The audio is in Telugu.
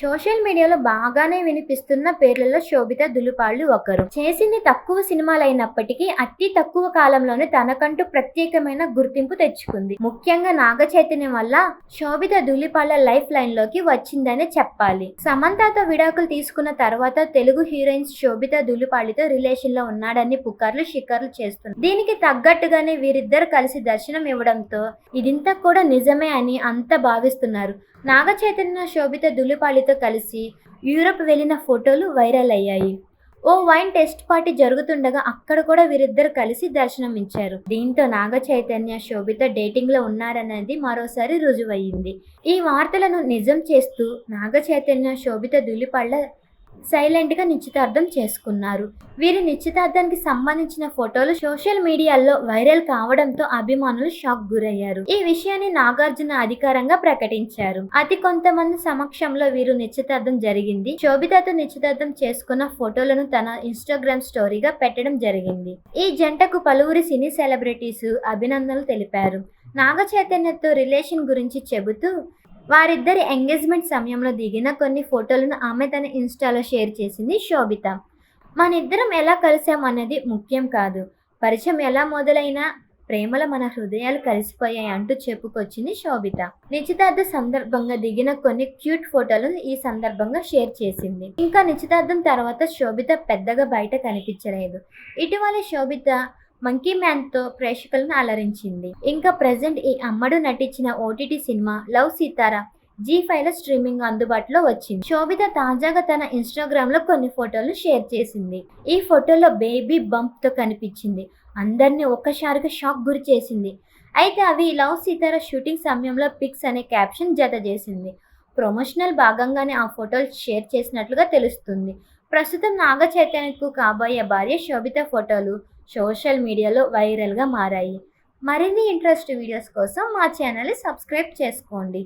సోషల్ మీడియాలో బాగానే వినిపిస్తున్న పేర్లలో శోభిత దులుపాళ్ళు ఒకరు. చేసింది తక్కువ సినిమాలైనప్పటికీ అతి తక్కువ కాలంలోనే తనకంటూ ప్రత్యేకమైన గుర్తింపు తెచ్చుకుంది. ముఖ్యంగా నాగ చైతన్యం వల్ల శోభిత దులిపాళ్ళ లైఫ్ లైన్లోకి వచ్చిందనే చెప్పాలి. సమంతతో విడాకులు తీసుకున్న తర్వాత తెలుగు హీరోయిన్స్ శోభిత దులిపాళితో రిలేషన్లో ఉన్నాడని పుకార్లు షికార్లు చేస్తున్నారు. దీనికి తగ్గట్టుగానే వీరిద్దరు కలిసి దర్శనం ఇవ్వడంతో ఇదింతా కూడా నిజమే అని అంతా భావిస్తున్నారు. నాగ చైతన్య శోభిత దులిపాళితో కలిసి యూరప్ వెళ్ళిన ఫోటోలు వైరల్ అయ్యాయి. ఓ వైన్ టెస్ట్ పార్టీ జరుగుతుండగా అక్కడ కూడా వీరిద్దరు కలిసి దర్శనం ఇచ్చారు దీంతో నాగ చైతన్య శోభిత డేటింగ్లో ఉన్నారన్నది మరోసారి రుజువయ్యింది. ఈ వార్తలను నిజం చేస్తూ నాగ చైతన్య శోభిత దులిపళ్ళ సైలెంట్గా నిశ్చితార్థం చేసుకున్నారు. వీరి నిశ్చితార్థానికి సంబంధించిన ఫోటోలు సోషల్ మీడియాలో వైరల్ కావడంతో అభిమానులు షాక్ గురయ్యారు. ఈ విషయాన్ని నాగార్జున అధికారంగా ప్రకటించారు. అతి కొంతమంది సమక్షంలో వీరు నిశ్చితార్థం జరిగింది. శోభితతో నిశ్చితార్థం చేసుకున్న ఫోటోలను తన ఇన్స్టాగ్రామ్ స్టోరీగా పెట్టడం జరిగింది. ఈ జంటకు పలువురి సినీ సెలబ్రిటీస్ అభినందనలు తెలిపారు. నాగ చైతన్యతో రిలేషన్ గురించి చెబుతూ వారిద్దరి ఎంగేజ్మెంట్ సమయంలో దిగిన కొన్ని ఫోటోలను ఆమె తన ఇన్స్టాలో షేర్ చేసింది శోభిత. మనిద్దరం ఎలా కలిసామన్నది ముఖ్యం కాదు. పరిచయం ఎలా మొదలైనా ప్రేమల మన హృదయాలు కలిసిపోయాయి అంటూ చెప్పుకొచ్చింది శోభిత. నిశ్చితార్థ సందర్భంగా దిగిన కొన్ని క్యూట్ ఫోటోలను ఈ సందర్భంగా షేర్ చేసింది. ఇంకా నిశ్చితార్థం తర్వాత శోభిత పెద్దగా బయట కనిపించలేదు. ఇటీవల శోభిత మంకీ మ్యాన్తో ప్రేక్షకులను అలరించింది. ఇంకా ప్రజెంట్ ఈ అమ్మడు నటించిన OTT cinema love Sitara Zee ఫైవ్లో స్ట్రీమింగ్ అందుబాటులో వచ్చింది. శోభిత తాజాగా తన ఇన్స్టాగ్రామ్లో కొన్ని ఫోటోలు షేర్ చేసింది. ఈ ఫోటోలో బేబీ బంప్తో కనిపించింది. అందరినీ ఒక్కసారిగా షాక్ గురి చేసింది. అయితే అవి లవ్ సీతారా షూటింగ్ సమయంలో పిక్స్ అనే క్యాప్షన్ జత చేసింది. ప్రమోషనల్ భాగంగానే ఆ ఫోటోలు షేర్ చేసినట్లుగా తెలుస్తుంది. ప్రస్తుతం నాగ చైతన్యకు కాబోయే భార్య శోభిత ఫోటోలు సోషల్ మీడియాలో వైరల్గా మారాయి. మరిన్ని ఇంట్రెస్ట్ వీడియోస్ కోసం మా ఛానల్ని సబ్స్క్రైబ్ చేసుకోండి.